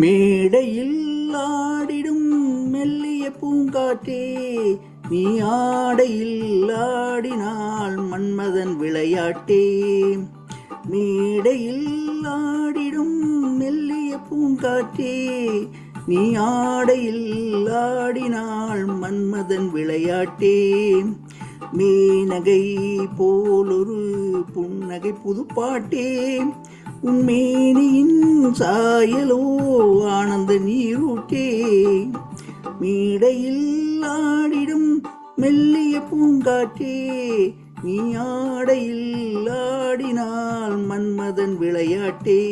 மேடையில் ஆடிடும் மெல்லிய பூங்காற்றே நீ ஆடையில் ஆடினால் மன்மதன் விளையாட்டே. மேடையில் ஆடிடும் மெல்லிய பூங்காற்றே நீ ஆடையில் ஆடினால் மன்மதன் விளையாட்டே. மேனகை போலொரு புன்னகை புதுப்பாட்டே உன்மேனியின் சாயலோ ஆனந்த நீரூட்டே மேடையில் ஆடிடும் மெல்லிய பூங்காற்றே. நீ ஆடையில் ஆடினால் Manmadhan விளையாட்டே.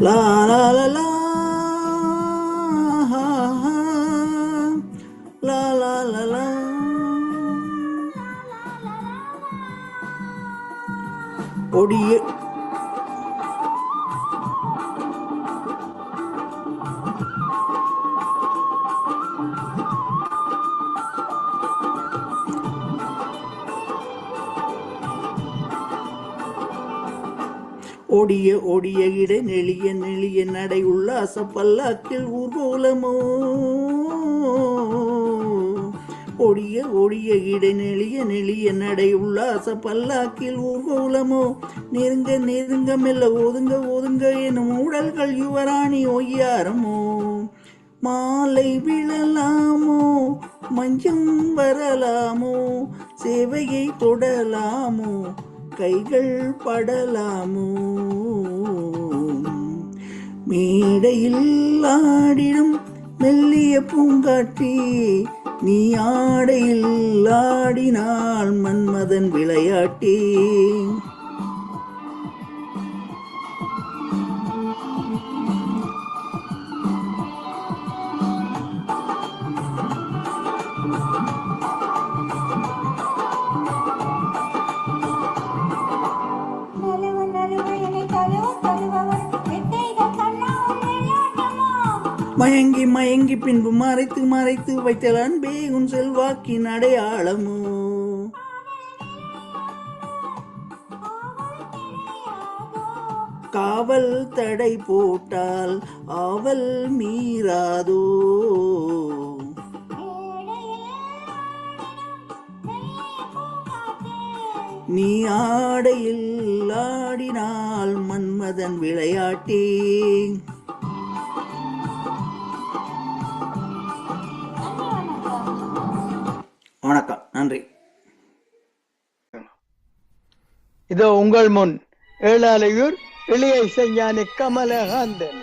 La la la la. La la la la. la la la la la. Odiye. ஓடிய ஒடிய ஒடிய இட நெளிய நெளிய நடை உல்லாச பல்லாக்கில் ஊர்வலமோ ஒடிய ஒடிய இட நெளிய நெளிய நடை உல்லாச பல்லாக்கில் ஊர்வலமோ நெருங்க நெருங்க மெல்ல ஒதுங்க ஒதுங்க எனும் ஊடல்கள் யுவராணி ஒய்யாரமோ? மாலை விழலாமோ? மஞ்சம் வரலாமோ? சேவையை தொடலாமோ? கைகள் படலாமோ? மேடையில் ஆடிடும் மெல்லிய பூங்காற்றே நீ ஆடையில் ஆடினால் மன்மதன் விளையாட்டே. மயங்கி மயங்கி பின்பு மறைத்து மறைத்து வைத்தல் அன்பே உன் செல்வாக்கின் அடையாளமோ. காவல் தடை போட்டால் ஆவல் மீறாதோ. நீ ஆடையில் ஆடினால் மன்மதன் விளையாட்டே. நன்றி. இதோ உங்கள் முன் ஏழாலையூர் இளைய இசைஞானி கமலகாந்தன்.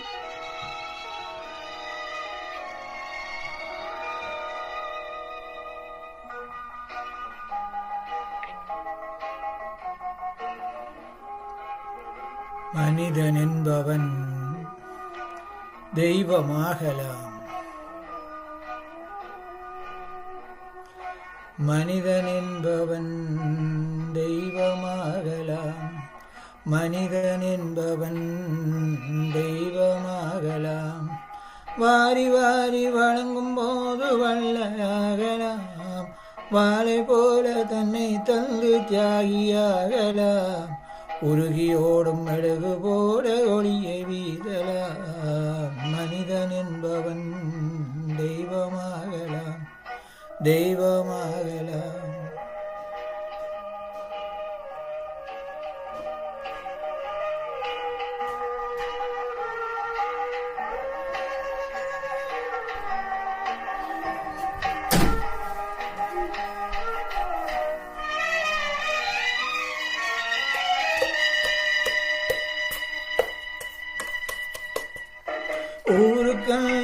மனிதன் என்பவன் தெய்வமாகலாம். மனிதன் என்பவன் தெய்வமாகலாம். மனிதன் என்பவன் தெய்வமாகலாம். வாரி வாரி வழங்கும் போது வல்லகலாம் வாழை போல தன்னை தந்து தியாகியாகலாம். உருகியோடும் மெழுகு போல ஒளியை வீதலாம். மனிதன் என்பவன் தெய்வமாகலாம். ദൈവമകലാം. ஊருக்கா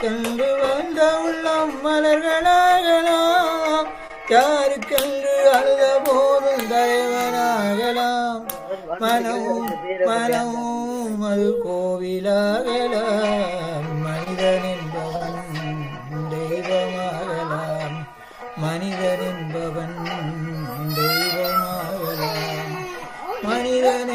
உறவுக்கென்று வந்த உள்ளம் மலர்களாகலாம். யாருக்கென்று அழுத போதும் தலைவனாகலாம். மனமும் மனமும் அது கோவிலாகலாம். மனிதன் என்பவன் தெய்வமாகலாம். மனிதன் என்பவன் தெய்வமாகலாம். மனிதன்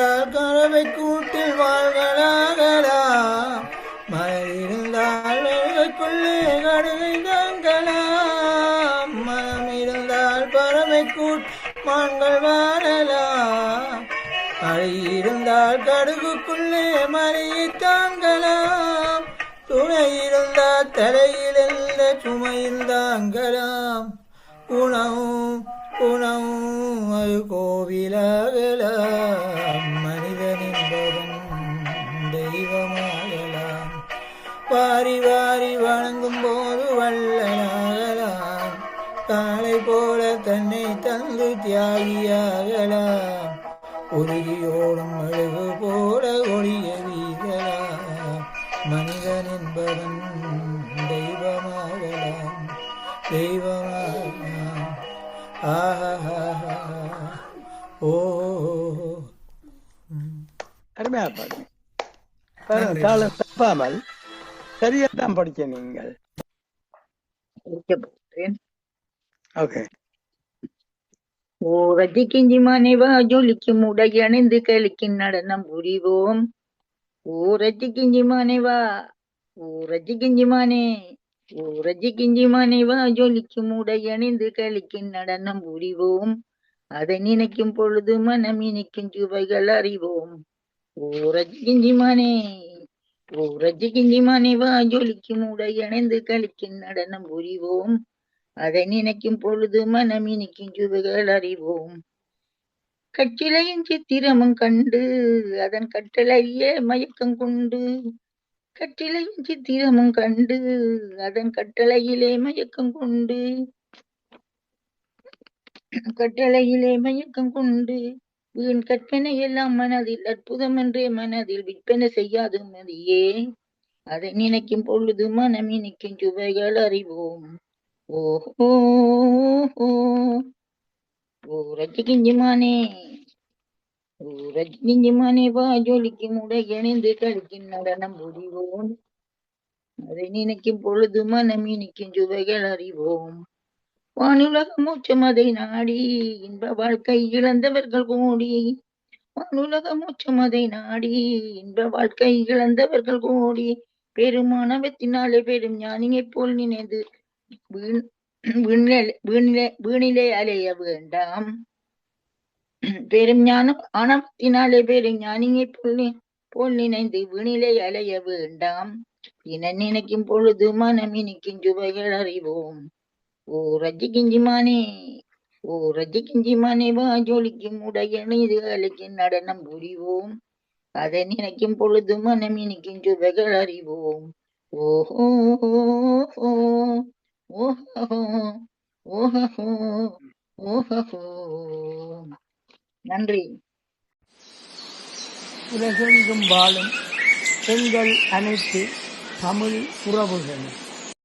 இருந்தால் கறவை கூட்டில் வாழ்களாகலாம் மழை இருந்தால் வெள்ளைக்குள்ளே கடுகை தாங்கலாம் மனம் இருந்தால் பறவை கூட் மான்கள் வாழலாம் மழை இருந்தால் கடுகுக்குள்ளே மழையை தாங்கலாம் துணை இருந்தால் தலையிலிருந்த சுமையில் தாங்கலாம் உணவும் உணவும் அது கோவிலாகலாம் தியாகியாகலாம். உருகியோடும் அழகு போல ஒளிய வீசலாம் மனிதன் என்பவன் தெய்வமாகலாம். தெய்வமாகலாம். ஆஹா ஓ. அருமையா பாருங்க, தாளம் தப்பாமல் சரியா தான் படிக்க நீங்கள் ஓகே ஓ கிஞ்சி மனைவா ஜொலிக்கும் உடை அணிந்து கலிக்கும் நடனம் புரிவோம். ஊரஜி கிஞ்சி மனைவா ஊரஜி கிஞ்சி மனே ஊரஜி கிஞ்சி மனைவா ஜொலிக்கும் உடை அணிந்து கலிக்கும் நடனம் புரிவோம். அதை நினைக்கும் பொழுது மனம் இனிக்கும் சுவைகள் அறிவோம். ஊரஜி கிஞ்சி மனே ஊரஜி கிஞ்சி மனைவா ஜொலிக்கும் உடை அணிந்து கலிக்கும் நடனம் புரிவோம். அதை நினைக்கும் பொழுது மனம் இனிக்கும் சுவைகள் அறிவோம். கட்டிலையும் சித்திரமும் கண்டு அதன் கட்டளையே மயக்கம் கொண்டு கட்டிலையும் சித்திரமும் கண்டு அதன் கட்டளையிலே மயக்கம் கொண்டு கட்டளையிலே மயக்கம் கொண்டு வீண் கற்பனை எல்லாம் மனதில் அற்புதம் என்றே மனதில் விற்பனை செய்யாது மதியே. அதை நினைக்கும் பொழுது மனம் இனிக்கும் சுவைகள் அறிவோம். ஓஹோ ஓ ரஜிகிஞ்சிமானே வா ஜொலிக்கும் உடை அணிந்து கழிக்கும் நடனம் புரிவோம். அதை நினைக்கும் பொழுது மனம் இனிக்கும் சுவைகள் அறிவோம். வானுலக மூச்சம் அதை நாடி இன்ப வாழ்க்கை இழந்தவர்கள் கோடி. வானுலக மூச்சம் அதை நாடி இன்ப வாழ்க்கை இழந்தவர்கள் கோடி. பெருமானவத்தினாலே பெரும் ஞானியைப் போல் நினைந்து வீண் வீணிலே அலைய வேண்டாம். பெருஞானம் ஆணவத்தினாலே பெரும் போல் போல் நினைந்து வீணிலே அலைய வேண்டாம். என நினைக்கும் பொழுது மனம் இனிக்கும் சுவைகள் அறிவோம். ஓ ரஜி கிஞ்சிமானே ஓ ரஜி கிஞ்சிமானே வா ஜொலிக்கும் உடையணிது அலைக்கும் நடனம் புரிவோம். அதை நினைக்கும் பொழுது மனம் இனிக்கும் சுவைகள் அறிவோம். ஓஹோ. ஓஹோ ஓஹோ ஓஹோ நன்றி. உலகெங்கும் வாழும் பெண்கள் அனைத்து தமிழ் உறவுகள்